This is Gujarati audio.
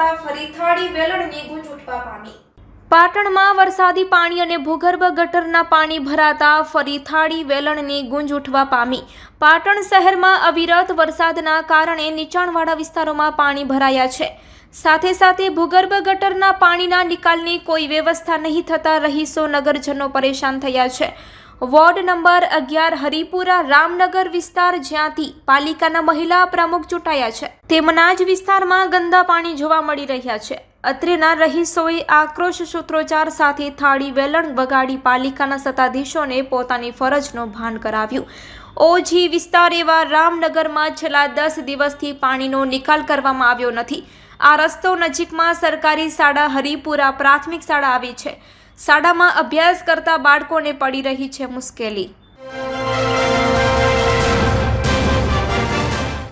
પડતા ફરી થાળી વેલણની ગુંજ ઉઠવા પામી. પાટણમાં વરસાદી પાણી અને ભૂગર્ભ ગટરના પાણી ભરાતા ફરી થાળી વેલણની ગુંજ ઉઠવા પામી. પાટણ શહેરમાં અવિરત વરસાદના કારણે નીચાણવાળા વિસ્તારોમાં પાણી ભરાયા છે. સાથે સાથે ભૂગર્ભ ગટરના પાણીના નિકાલની કોઈ વ્યવસ્થા નહીં થતા રહીશો નગરજનો પરેશાન થયા છે. વોર્ડ નંબર અગિયાર હરિપુરા રામનગર વિસ્તાર જ્યાંથી પાલિકાના મહિલા પ્રમુખ ચૂંટાયા છે. તેમના જ વિસ્તારમાં ગંદા પાણી જોવા મળી રહ્યા છે. અત્રેના રહીશોએ આક્રોશ સૂત્રોચ્ચાર સાથે થાળી વેલણ વગાડી પાલિકાના સત્તાધીશોને પોતાની ફરજનો ભાન કરાવ્યું. ઓજી વિસ્તાર એવા રામનગરમાં છેલ્લા દસ દિવસથી પાણીનો નિકાલ કરવામાં આવ્યો નથી. આ રસ્તો નજીકમાં સરકારી શાળા હરિપુરા પ્રાથમિક શાળા આવી છે. શાળામાં અભ્યાસ કરતા બાળકોને પડી રહી છે મુશ્કેલી.